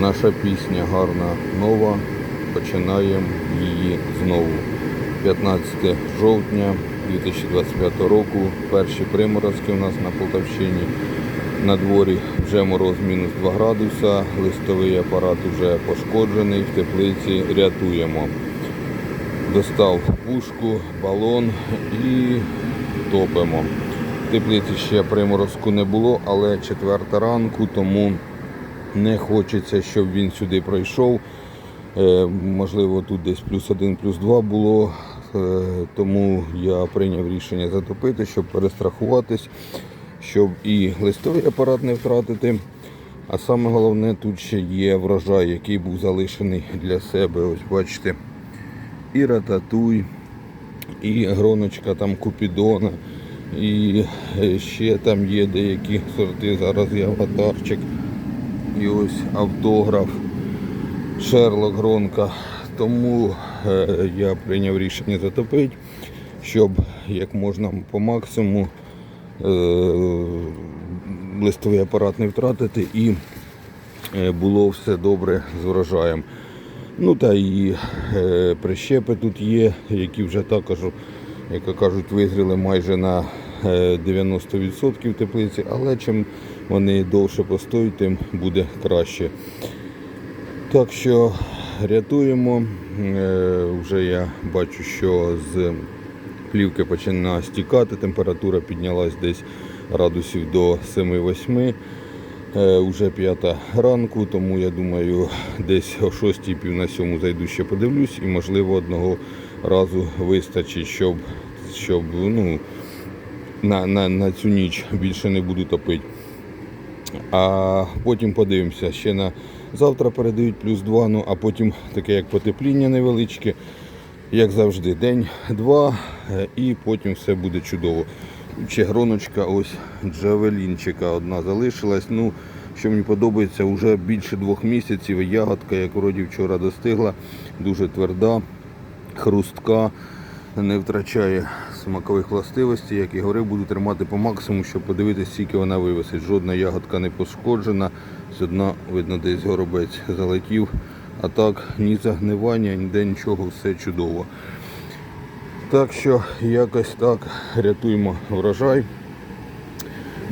Наша пісня гарна, нова. Починаємо її знову. 15 жовтня 2025 року. Перші приморозки у нас на Полтавщині. На дворі вже мороз мінус 2 градуса, листовий апарат вже пошкоджений, в теплиці рятуємо. Достав пушку, балон і топимо. В теплиці ще приморозку не було, але четверта ранку, тому не хочеться, щоб він сюди пройшов. Е, Можливо, тут десь плюс один, плюс два було. Е, Тому я прийняв рішення затопити, щоб перестрахуватись, щоб і листовий апарат не втратити. А саме головне, тут ще є врожай, який був залишений для себе. Ось бачите, і рататуй, і гроночка там купідона, і ще там є деякі сорти. Зараз є аватарчик. І ось автограф. Шерлок Гронка. Тому е, я прийняв рішення затопити, щоб як можна по максимуму е, листовий апарат не втратити і е, було все добре з врожаєм. Ну та і прищепи тут є, які вже також, як кажуть, визріли майже на 90% теплиці, але чим вони довше постоють, тим буде краще. Так що рятуємо. Е, Вже я бачу, що з плівки починає стікати, температура піднялась десь градусів до 7-8. Е, Уже п'ята ранку, тому я думаю, десь о 6 пів на 7 зайду ще подивлюсь і можливо одного разу вистачить, щоб, щоб ну, на, на, на цю ніч більше не буду топити. А потім подивимося, ще на завтра передають плюс 2, ну а потім таке як потепління невеличке, як завжди, день-два, е, і потім все буде чудово. Ще гроночка, ось джавелінчика одна залишилась. Ну, що мені подобається, вже більше двох місяців. Ягодка, як вроді вчора достигла, дуже тверда, хрустка, не втрачає смакових властивостей. Як і говорив, буду тримати по максимуму, щоб подивитися, скільки вона вивесить. Жодна ягодка не пошкоджена. Все одно, видно, десь горобець залетів. А так, ні загнивання, ніде нічого, все чудово. Так що якось так рятуємо врожай.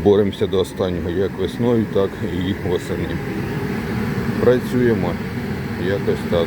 Боремося до останнього, як весною, так і восени. Працюємо якось так.